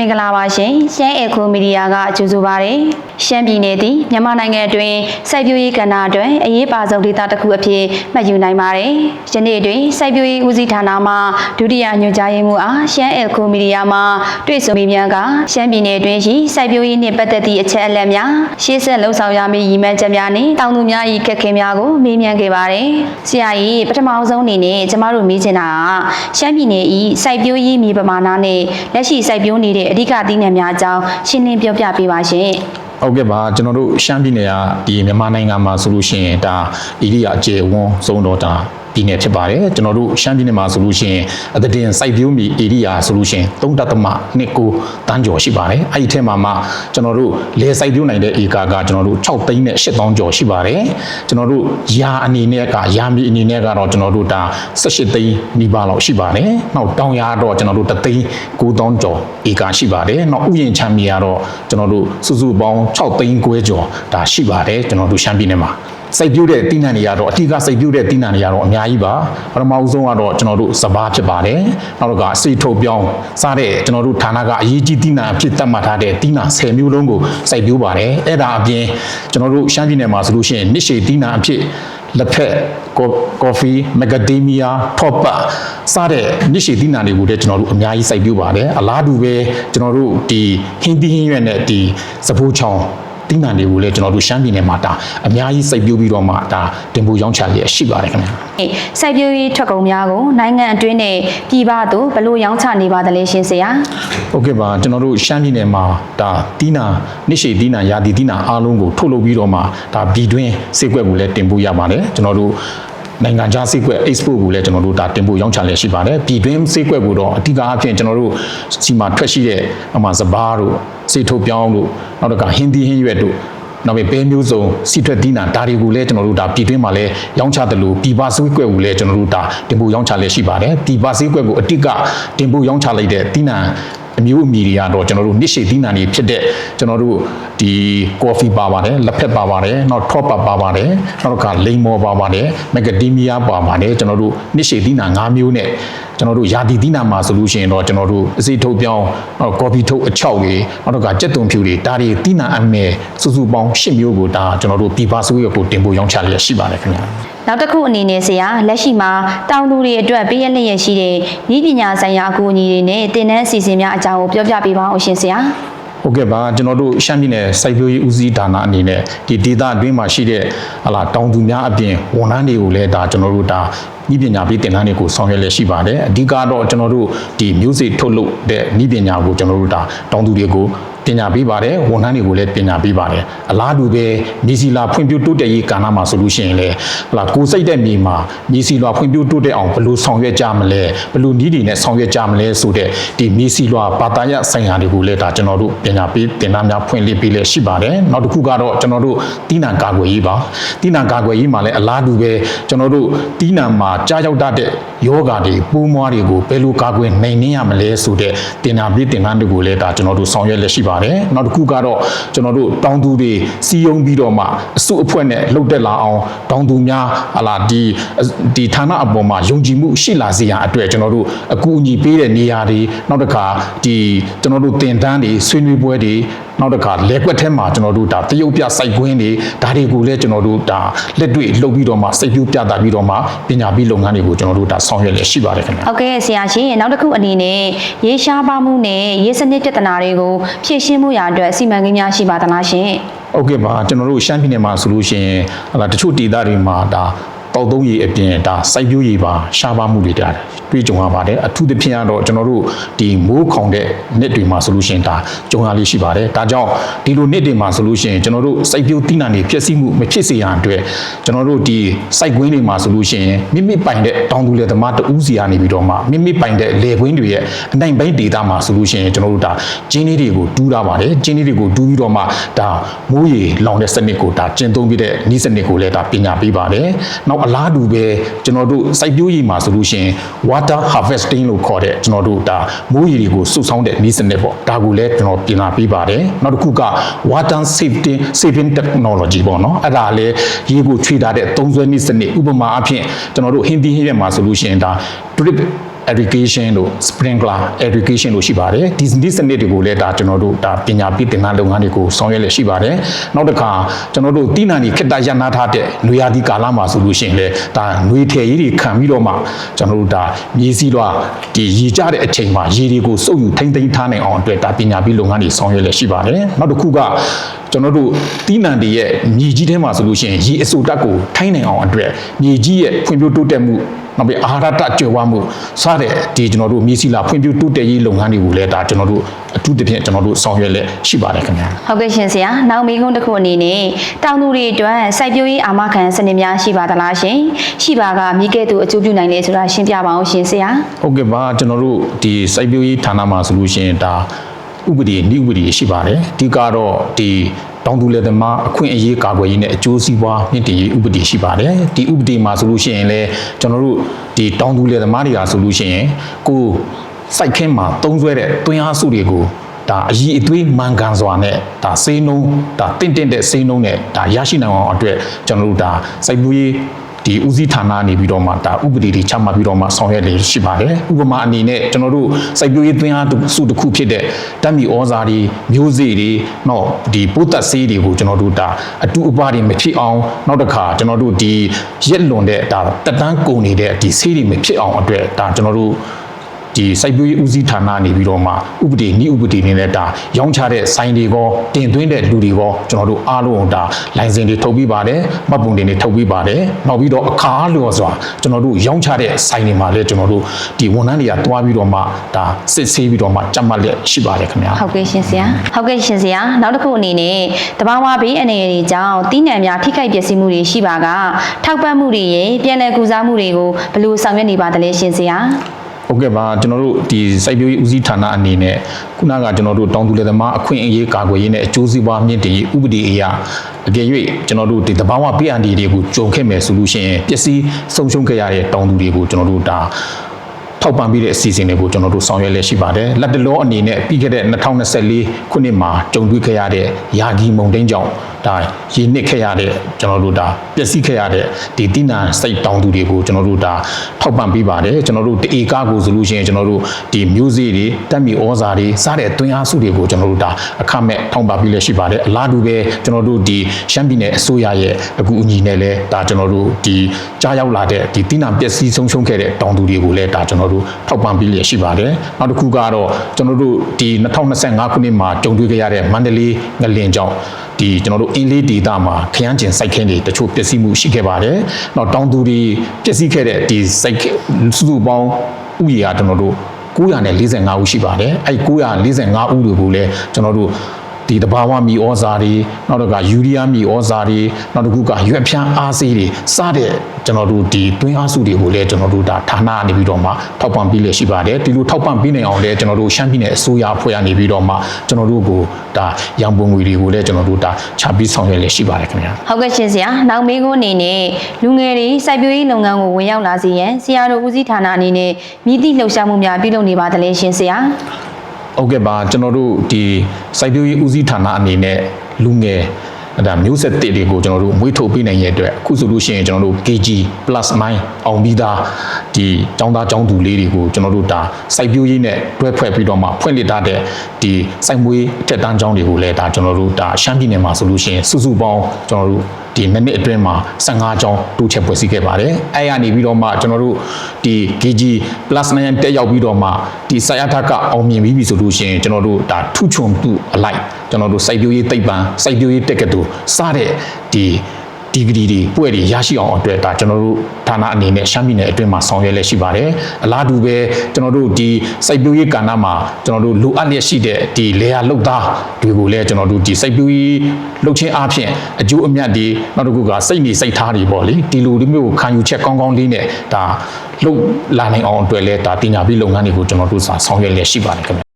မင်္ဂလာပါရှင်ရှမ်းအေကိုမီဒီယာကကြိုဆိုပါရယ်ရှမ်းပြည်နယ်သည်မြန်မာနိုင်ငံအတွင်းစိုက်ပျိုးရေးကဏ္ဍအတွင်းအရေးပါဆုံးဒေသတစ်ခုအဖြစ်မှတ်ယူနိုင်ပါတယ်ယနေ့အတွင်းစိုက်ပျိုးရေးဦးစီးဌာနမှဒုတိယညွှန်ကြားရေးမှူးအားရှမ်းအေကိုမီဒီယာမှတွေ့ဆုံမေးမြန်းကရှမ်းပြည်နယ်အတွင်းရှိစိုက်ပျိုးရေးနှင့်ပတ်သက်သည့်အချက်အလက်များရှေ့ဆက်လှုပ်ဆောင်ရမည့်ရည်မှန်းချက်များနှင့်တောင်သူများ၏ခက်ခဲများကိုမေးမြန်းခဲ့ပါတယ်ဆရာကြီးပထမအဆုံးအနေနဲ့ကျမတို့မေးချင်တာကရှမ်းပြည်နယ်၏စိုက်ပျိုးရေးမြေပမာဏနဲ့လက်ရှိစိုက်ပျိုးနေတဲ့အဓိကသီးနှံများအကြောင်းရှင်းလင်းပြောပြပေးပါရှင်ဟုတ်ကဲ့ပါကျွန်တော်တို့ရှမ်းပြည်နယ်ကဒီမြန်မာနိုင်ငံမှာဆိုလို့ရှိရင်ဒါဣရိယာအခြေဝန်းဆုံးတော့ဒါ ပြည်နယ်ဖြစ်ပါတယ်ကျွန်တော်တို့ရှမ်းပြည်နယ်မှာဆိုလို့ရှိရင်အသတင်စိုက်ပျိုးမြေဣရိယာဆိုလို့ရှိရင်3.29တန်းကျော်ရှိပါတယ်အဲ့ဒီထဲမှာမှကျွန်တော်တို့လယ်စိုက်ပျိုးနိုင်တဲ့ဧကကကျွန်တော်တို့6သိန်းနဲ့8000ကျော်ရှိပါတယ်ကျွန်တော်တို့ယာအနေနဲ့ကယာမြေအနေနဲ့ကတော့ကျွန်တော်တို့ဒါ18သိန်းနီးပါးလောက်ရှိပါတယ်နောက်တောင်ယာတော့ကျွန်တော်တို့3သိန်း9000ကျော်ဧကရှိပါတယ်နောက်ဥယျာဉ်ချမ်းမြေကတော့ကျွန်တော်တို့စုစုပေါင်း6သိန်းခွဲကျော်ဒါရှိပါတယ်ကျွန်တော်တို့ရှမ်းပြည်နယ်မှာ စိုက်ပျိုးတဲ့တိနံတွေကတော့အထူးကစိုက်ပျိုးတဲ့တိနံတွေကတော့အများကြီးပါပထမဦးဆုံးကတော့ကျွန်တော်တို့စဘာဖြစ်ပါတယ်နောက်တော့ကစေထုတ်ပြောင်းစားတဲ့ကျွန်တော်တို့ဌာနကအရေးကြီးတိနံအဖြစ်သတ်မှတ်ထားတဲ့တိနံ10မျိုးလုံးကိုစိုက်ပျိုးပါတယ်အဲ့ဒါအပြင်ကျွန်တော်တို့ရှမ်းပြည်နယ်မှာဆိုလို့ရှိရင်နှစ်ရှည်တိနံအဖြစ်လက်ဖက်ကော်ဖီမက်ဂဒီးမီးယားထော့ပတ်စတဲ့နှစ်ရှည်သီးနှံတွေကိုလည်းကျွန်တော်တို့အများကြီးစိုက်ပျိုးပါတယ်အလားတူပဲကျွန်တော်တို့ဒီဟင်းသီးဟင်းရွက်နဲ့ဒီစပူးချောင်း သီးနှံတွေကိုလည်းကျွန်တော်တို့ရှမ်းပြည်နယ်မှာဒါအများကြီးစိုက်ပျိုးပြီးတော့မှဒါတင်ပို့ရောင်းချလျက်ရှိပါတယ်ခင်ဗျာစိုက်ပျိုးရေးထွက်ကုန်များကိုနိုင်ငံအတွင်းနဲ့ပြည်ပသို့ဘယ်လိုရောင်းချနေပါသလဲရှင်ဆရာဟုတ်ကဲ့ပါကျွန်တော်တို့ရှမ်းပြည်နယ်မှာဒါတီးနာနှစ်ရှည်တီးနာရာသီတီးနာအားလုံးကိုထုတ်လုပ်ပြီးတော့မှဒါဘီတွင်းစေကွက်ကိုလည်းတင်ပို့ရပါတယ်ကျွန်တော်တို့ နိုင်ငံခြားစေကွက် export ကိုလည်းကျွန်တော်တို့ဒါတင်ပို့ရောင်းချလျက်ရှိပါတယ်ပြည်တွင်းစေကွက်ကိုတော့အဓိကအဖြစ်ကျွန်တော်တို့စီမှာထွက်ရှိတဲ့အမှစဘာတို့စေထုတ်ပြောင်းတို့နောက်တော့ကဟင်းသီးဟင်းရွက်တို့နောက်ပြီးပဲမျိုးစုံစီထွက်တီးနာဒါတွေကိုလည်းကျွန်တော်တို့ဒါပြည်တွင်းမှာလည်းရောင်းချတယ်လို့ပြည်ပစေကွက်ကိုလည်းကျွန်တော်တို့ဒါတင်ပို့ရောင်းချလျက်ရှိပါတယ်ပြည်ပစေကွက်ကိုအတိကတင်ပို့ရောင်းချလိုက်တဲ့တီးနာ အမျိုးအမည်တွေကတော့ကျွန်တော်တို့နှစ်ရှည်သီးနှံတွေဖြစ်တဲ့ကျွန်တော်တို့ဒီကော်ဖီပါပါတယ်လက်ဖက်ပါပါတယ်နောက်ထော့ပတ်ပါပါတယ်နောက်တစ်ခါလိမ်မော်ပါပါတယ်မက်ဂဒီမီးယားပါပါတယ်ကျွန်တော်တို့နှစ်ရှည်သီးနှံ၅မျိုးနဲ့ကျွန်တော်တို့ယာတီသီးနှံမှာဆိုလို့ရှိရင်တော့ကျွန်တော်တို့အစိထုတ်ပြောင်းနောက်ကော်ဖီထုတ်အချောက်တွေနောက်တစ်ခါကြက်သွန်ဖြူတွေဒါတွေသီးနှံအမယ်စုစုပေါင်း၈မျိုးကိုဒါကျွန်တော်တို့ပြပါဆိုးရကိုတင်ပို့ရောင်းချလျက်ရှိပါတယ်ခင်ဗျာနောက်တစ်ခုအနေနဲ့ဆရာလက်ရှိမှာတောင်သူတွေအတွက်ပေးရလျက်ရှိတဲ့ဤပညာဆိုင်ရာအကူအညီတွေနဲ့တင်နန်းအစီအစဉ်များအကြောင်းကိုပြောပြပေးပါအောင်ရှင်ဆရာဟုတ်ကဲ့ပါကျွန်တော်တို့ရှမ်းပြည်နယ်စိုက်ပျိုးရေးဦးစီးဌာနအနေနဲ့ဒီဒေသအတွင်းမှာရှိတဲ့ဟလာတောင်သူများအပြင်ဝန်ထမ်းတွေကိုလည်းဒါကျွန်တော်တို့ဒါဤပညာပေးတင်တန်းတွေကိုဆောင်ရွက်လျက်ရှိပါတယ်အဓိကတော့ကျွန်တော်တို့ဒီမျိုးစေ့ထုတ်လုပ်တဲ့ဤပညာကိုကျွန်တော်တို့ဒါတောင်သူတွေကို ပညာပေးပါတယ်ဝန်ထမ်းတွေကိုလည်းပညာပေးပါတယ်အလားတူပဲမြေစီလာဖွံ့ဖြိုးတိုးတက်ရေးကဏ္ဍမှာဆိုလို့ရှိရင်လည်းဟလာကိုယ်စိတ်တဲ့မြေမှာမြေစီလာဖွံ့ဖြိုးတိုးတက်အောင်ဘယ်လိုဆောင်ရွက်ကြမလဲဘယ်လိုနည်းတွေနဲ့ဆောင်ရွက်ကြမလဲဆိုတဲ့ဒီမြေစီလာဘာသာရဆိုင်ရာတွေကိုလည်းဒါကျွန်တော်တို့ပညာပေးတင်သားများဖွင့်လှစ်ပေးလည်းရှိပါတယ်နောက်တစ်ခုကတော့ကျွန်တော်တို့တီးနံကာကွယ်ရေးပါတီးနံကာကွယ်ရေးမှာလည်းအလားတူပဲကျွန်တော်တို့တီးနံမှာကြားရောက်တတ်တဲ့ယောဂါတွေပိုးမွားတွေကိုဘယ်လိုကာကွယ်နိုင်နှင်းရမလဲဆိုတဲ့တင်နာပေးတင်သားတွေကိုလည်းဒါကျွန်တော်တို့ဆောင်ရွက်လည်းရှိပါတယ်နောက်တစ်ခုကတော့ကျွန်တော်တို့တောင်သူတွေစီယုံပြီးတော့မှအစုအဖွဲ့နဲ့လှုပ်တက်လာအောင်တောင်သူများဟလာဒီဒီဌာနအပေါ်မှာယုံကြည်မှုရှိလာစေရန်အတွက်ကျွန်တော်တို့အကူအညီပေးတဲ့နေရာတွေနောက်တစ်ခါဒီကျွန်တော်တို့တင်တန်းတွေဆွေးနွေးပွဲတွေ နောက်တစ်ခါလဲကွက်ထဲမှာကျွန်တော်တို့ဒါတရုတ်ပြစိုက်ကွင်းတွေဒါတွေကိုလည်းကျွန်တော်တို့ဒါလက်တွေ့လှုပ်ပြီးတော့မှစိတ်ပြူပြတာပြီးတော့မှပညာပြီးလုပ်ငန်းတွေကိုကျွန်တော်တို့ဒါဆောင်ရွက်လည်းရှိပါတယ်ခင်ဗျာဟုတ်ကဲ့ဆရာရှင်နောက်တစ်ခုအနေနဲ့ရေရှားပါမှုနဲ့ရေစနစ်ပြဿနာတွေကိုဖြေရှင်းမှုရာအတွက်စီမံကိန်းများရှိပါသလားရှင်ဟုတ်ကဲ့ပါကျွန်တော်တို့ရှမ်းပြည်နယ်မှာဆိုလို့ရှိရင်ဟလာတချို့ဒေသတွေမှာဒါတောက်သုံးရေအပြင်ဒါစိုက်ပျိုးရေပါရှားပါမှုတွေတာ တွေ့ကြုံရပါတယ်အထူးသဖြင့်ကတော့ကျွန်တော်တို့ဒီမိုးခေါင်တဲ့နှစ်တွေမှာဆိုလို့ရှိရင်ဒါကြုံရလေးရှိပါတယ်ဒါကြောင့်ဒီလိုနှစ်တွေမှာဆိုလို့ရှိရင်ကျွန်တော်တို့စိုက်ပျိုးတိနံတွေဖြစ်စီမှုမဖြစ်စေရန်အတွက်ကျွန်တော်တို့ဒီစိုက်ကွင်းတွေမှာဆိုလို့ရှိရင်မိမိပိုင်တဲ့တောင်သူလယ်သမားတဦးစီကနေပြီးတော့မှမိမိပိုင်တဲ့လယ်ကွင်းတွေရဲ့အနိုင်ပိုင်းဒေသမှာဆိုလို့ရှိရင်ကျွန်တော်တို့ဒါကျင်းလေးတွေကိုတူးထားပါတယ်ကျင်းလေးတွေကိုတူးပြီးတော့မှဒါမိုးရေလောင်တဲ့စနစ်ကိုဒါကျင့်သုံးပြီးတဲ့ဤစနစ်ကိုလည်းဒါပညာပေးပါတယ်နောက်အလားတူပဲကျွန်တော်တို့စိုက်ပျိုးရေးမှာဆိုလို့ရှိရင် water harvesting လို့ခေါ်တဲ့ကျွန်တော်တို့ဒါမိုးရေတွေကိုစုဆောင်းတဲ့ဤစနစ်ပေါ့ဒါကိုလည်းကျွန်တော်ပညာပေးပါတယ်နောက်တစ်ခုက water safety saving technology ပေါ့နော်အဲ့ဒါလည်းရေကိုခြွေထားတဲ့သုံးစွဲနည်းစနစ်ဥပမာအဖြစ်ကျွန်တော်တို့ဟင်းသီးဟင်းရွက်မှာဆိုလို့ရှိရင်ဒါ drip irrigation တို့ sprinkler irrigation တို့ရှိပါတယ်ဒီဒီစနစ်တွေကိုလည်းဒါကျွန်တော်တို့ဒါပညာပေးတင်တဲ့လုပ်ငန်းတွေကိုဆောင်ရွက်လည်ရှိပါတယ်နောက်တစ်ခါကျွန်တော်တို့တိနန်ဒီခေတ္တရနာထားတဲ့နွေရာသီကာလမှာဆိုလို့ရှိရင်လည်းဒါနွေထည်ကြီးတွေခံပြီးတော့မှကျွန်တော်တို့ဒါမြေစည်းလွှာဒီရေကျတဲ့အချိန်မှာရေတွေကိုစုပ်ယူထိမ့်သိမ်းထားနိုင်အောင်အတွက်ဒါပညာပေးလုပ်ငန်းတွေဆောင်ရွက်လည်ရှိပါတယ်နောက်တစ်ခုကကျွန်တော်တို့တိနန်တွေရဲ့မြေကြီးထဲမှာဆိုလို့ရှိရင်ရေအစိုးတက်ကိုထိုင်းနိုင်အောင်အတွက်မြေကြီးရဲ့ဖွံ့ဖြိုးတိုးတက်မှု နောက်ပြီးအာဟာရတကြွယ်ဝမှုစတဲ့ဒီကျွန်တော်တို့မြေစီလာဖွံ့ဖြိုးတိုးတက်ရေးလုပ်ငန်းတွေကိုလည်းဒါကျွန်တော်တို့အထူးသဖြင့်ကျွန်တော်တို့ဆောင်ရွက်လက်ရှိပါတယ်ခင်ဗျာဟုတ်ကဲ့ရှင်ဆရာနောက်မိကုန်းတစ်ခုအနေနဲ့တောင်သူတွေအတွက်စိုက်ပျိုးရေးအာမခံစနစ်များရှိပါသလားရှင်ရှိပါကမိကဲ့သို့အကျိုးပြုနိုင်လေဆိုတာရှင်းပြပါအောင်ရှင်ဆရာဟုတ်ကဲ့ပါကျွန်တော်တို့ဒီစိုက်ပျိုးရေးဌာနမှာဆိုလို့ရှိရင်ဒါဥပဒေနှိဥပဒေရှိပါတယ်အဓိကတော့ဒီ တောင်သူလယ်သမားအခွင့်အရေးကာကွယ်ရေးနဲ့အကျိုးစီးပွားမြင့်တင်ရေးဥပဒေရှိပါတယ်ဒီဥပဒေမှာဆိုလို့ရှိရင်လည်းကျွန်တော်တို့ဒီတောင်သူလယ်သမားတွေကဆိုလို့ရှိရင်ကိုယ်စိုက်ခင်းမှာတုံးဆွဲတဲ့တွင်းအားစုတွေကိုဒါအည်အသွေးမှန်ကန်စွာနဲ့ဒါစိမ်းနှုံးဒါတင့်တင့်တဲ့စိမ်းနှုံးနဲ့ဒါရရှိနိုင်အောင်အတွက်ကျွန်တော်တို့ဒါစိုက်ပျိုးရေး ဒီဦးစီးဌာနနေပြီးတော့မှဒါဥပဒေတွေချမှတ်ပြီးတော့မှဆောင်ရွက်နေရှိပါတယ်ဥပမာအနေနဲ့ကျွန်တော်တို့စိုက်ပျိုးရေးသွင်းအားစုတစ်ခုဖြစ်တဲ့ဓာတ်မြေဩဇာတွေမျိုးစေ့တွေနောက်ဒီပိုးသက်ဆေးတွေကိုကျွန်တော်တို့ဒါအတူအပတွေမဖြစ်အောင်နောက်တစ်ခါကျွန်တော်တို့ဒီရက်လွန်တဲ့ဒါတက်တန်းကုန်နေတဲ့ဒီဆေးတွေမဖြစ်အောင်အတွက်ဒါကျွန်တော်တို့ ဒီစိုက်ပျိုးရေးဦးစီးဌာနနေပြီးတော့မှဥပဒေနှိဥပဒေနေနဲ့ဒါရောင်းချတဲ့ဆိုင်တွေကောတင်သွင်းတဲ့လူတွေကောကျွန်တော်တို့အားလုံးဒါလိုင်စင်တွေထုတ်ပြီးပါတယ်မှတ်ပုံတင်တွေထုတ်ပြီးပါတယ်နောက်ပြီးတော့အခါအားလျော်စွာကျွန်တော်တို့ရောင်းချတဲ့ဆိုင်တွေမှာလည်းကျွန်တော်တို့ဒီဝန်ထမ်းတွေကတွားပြီးတော့မှဒါစစ်ဆေးပြီးတော့မှကြက်မှတ်လက်ရှိပါတယ်ခင်ဗျာဟုတ်ကဲ့ရှင်ဆရာဟုတ်ကဲ့ရှင်ဆရာနောက်တစ်ခုအနေနဲ့တဘာဝဘေးအနေအတွေကြောင့်တီးနှံများထိခိုက်ပျက်စီးမှုတွေရှိပါကထောက်ပံ့မှုတွေရဲ့ပြည်내ကူစားမှုတွေကိုဘယ်လိုဆောင်ရွက်နေပါသလဲရှင်ဆရာ ဟုတ်ကဲ့ပါကျွန်တော်တို့ဒီစိုက်ပျိုးရေးဦးစီးဌာနအနေနဲ့ခုနကကျွန်တော်တို့တောင်သူလယ်သမားအခွင့်အရေးကာကွယ်ရေးနဲ့အကျိုးစီးပွားမြင့်တင်ရေးဥပဒေအရအကယ်၍ကျွန်တော်တို့ဒီတဘာဝပြအန်ဒီတွေကိုကြုံခဲ့မယ်ဆိုလို့ရှိရင်ပျက်စီးဆုံးရှုံးခဲ့ရတဲ့တောင်သူတွေကိုကျွန်တော်တို့ဒါထောက်ပံ့ပေးတဲ့အစီအစဉ်တွေကိုကျွန်တော်တို့ဆောင်ရွက်လက်ရှိပါတယ်လက်တလောအနေနဲ့ပြီးခဲ့တဲ့2024ခုနှစ်မှာကြုံတွေ့ခဲ့ရတဲ့ယာဂီမုန်တိုင်းကြောင့်ဒါရေနစ်ခဲ့ရတဲ့ကျွန်တော်တို့ဒါပျက်စီးခဲ့ရတဲ့ဒီတိနံစိတ်တောင်သူတွေကိုကျွန်တော်တို့ဒါထောက်ပံ့ပေးပါတယ်ကျွန်တော်တို့တအေကားကိုဆိုလို့ရှိရင်ကျွန်တော်တို့ဒီမျိုးစေ့တွေတက်မီဩဇာတွေစားတဲ့အတွင်းအားစုတွေကိုကျွန်တော်တို့ဒါအခမဲ့ထောက်ပံ့ပေးလက်ရှိပါတယ်အလားတူပဲကျွန်တော်တို့ဒီရှမ်းပြည်နယ်အစိုးရရဲ့အကူအညီနဲ့လည်းဒါကျွန်တော်တို့ဒီကြားရောက်လာတဲ့ဒီတိနံပျက်စီးဆုံးရှုံးခဲ့တဲ့တောင်သူတွေကိုလည်းဒါကျွန်တော်တို့ထောက်ပံ့ပေးလျက်ရှိပါတယ်နောက်တစ်ခုကတော့ကျွန်တော်တို့ဒီ2025ခုနှစ်မှာကြုံတွေ့ခဲ့ရတဲ့မန္တလေးငလင်ကြောင့်ဒီကျွန်တော်တို့အင်းလေးဒေသမှာခရမ်းကျင်စိုက်ခင်းတွေတချို့ပျက်စီးမှုရှိခဲ့ပါတယ်။နောက်တောင်သူတွေပျက်စီးခဲ့တဲ့ဒီစိုက်ခင်းစုစုပေါင်းဥယျာဉ်ကကျွန်တော်တို့945ဦးရှိပါတယ်။အဲ့945ဦးတွေကိုလည်းကျွန်တော်တို့ ဒီတဘာဝမီဩဇာတွေနောက်တော့ကယူရီးယားမီဩဇာတွေနောက်တစ်ခုကရွက်ဖြန်းအားစေးတွေစတဲ့ကျွန်တော်တို့ဒီတွင်းအားစုတွေကိုလည်းကျွန်တော်တို့ဒါဌာနကနေပြီးတော့မှထောက်ပံ့ပေးလျက်ရှိပါတယ်ဒီလိုထောက်ပံ့ပေးနိုင်အောင်လည်းကျွန်တော်တို့ရှမ်းပြည်နယ်အစိုးရအဖွဲ့ကနေပြီးတော့မှကျွန်တော်တို့ကိုဒါရန်ပုံငွေတွေကိုလည်းကျွန်တော်တို့ဒါချပြီးဆောင်ရွက်လျက်ရှိပါတယ်ခင်ဗျာဟုတ်ကဲ့ရှင်ဆရာနောက်မေးခွန်းအနေနဲ့လူငယ်တွေစိုက်ပျိုးရေးလုပ်ငန်းကိုဝင်ရောက်လာစေရန်ဆရာတို့ဦးစီးဌာနအနေနဲ့မြည်သည့်လှုပ်ရှားမှုများပြုလုပ်နေပါသလဲရှင်ဆရာ ဟုတ်ကဲ့ပါကျွန်တော်တို့ဒီစိုက်ပျိုးရေးဦးစီးဌာနအနေနဲ့လူငယ်အဲ့ဒါမျိုးဆက်တစ်တွေကိုကျွန်တော်တို့မွေးထုတ်ပေးနိုင်ရဲ့အတွက်အခုဆိုလို့ရှိရင်ကျွန်တော်တို့ KG plus 9အောင်ပြီးသား ဒီចောင်းသားចောင်းသူလေးတွေကိုကျွန်တော်တို့ဒါစိုက်ပျိုးရေးနဲ့တွဲဖွဲ့ပြီးတော့မှဖွင့်လှစ်ထားတဲ့ဒီစိုက်မွေးအထက်တန်းចောင်းတွေကိုလည်းဒါကျွန်တော်တို့ဒါရှမ်းပြည်နယ်မှာဆိုလို့ရှိရင်စုစုပေါင်းကျွန်တော်တို့ဒီနှစ်နှစ်အတွင်းမှာ15ကျောင်းတိုးချက်ဖွဲ့စည်းခဲ့ပါတယ်။အဲရနေပြီးတော့မှကျွန်တော်တို့ဒီ KG plus 9တက်ရောက်ပြီးတော့မှဒီစိုက်အထက်ကအောင်မြင်ပြီးပြီဆိုလို့ရှိရင်ကျွန်တော်တို့ဒါထုချုံသူအလိုက်ကျွန်တော်တို့စိုက်ပျိုးရေးသိပ္ပံစိုက်ပျိုးရေးတက်ကတူစတဲ့ဒီ ဒီဂရီတွေပွဲတွေရရှိအောင်အတွက်ဒါကျွန်တော်တို့ဌာနအနေနဲ့ရှမ်းပြည်နယ်အတွင်းမှာဆောင်ရွက်လက်ရှိပါတယ်အလားတူပဲကျွန်တော်တို့ဒီစိုက်ပျိုးရေးကဏ္ဍမှာကျွန်တော်တို့လိုအပ်လျက်ရှိတဲ့ဒီလေယာလုတ်သားတွေကိုလည်းကျွန်တော်တို့ဒီစိုက်ပျိုးရေးလုပ်ချင်းအားဖြင့်အကျိုးအမြတ်တွေနောက်တစ်ခုကစိတ်နေစိတ်ထားတွေပေါ့လေဒီလိုမျိုးခံယူချက်ကောင်းကောင်းလေးနဲ့ဒါလှုပ်လာနိုင်အောင်အတွက်လည်းဒါပညာပေးလုပ်ငန်းတွေကိုကျွန်တော်တို့စာဆောင်ရွက်လျက်ရှိပါတယ်ခင်ဗျ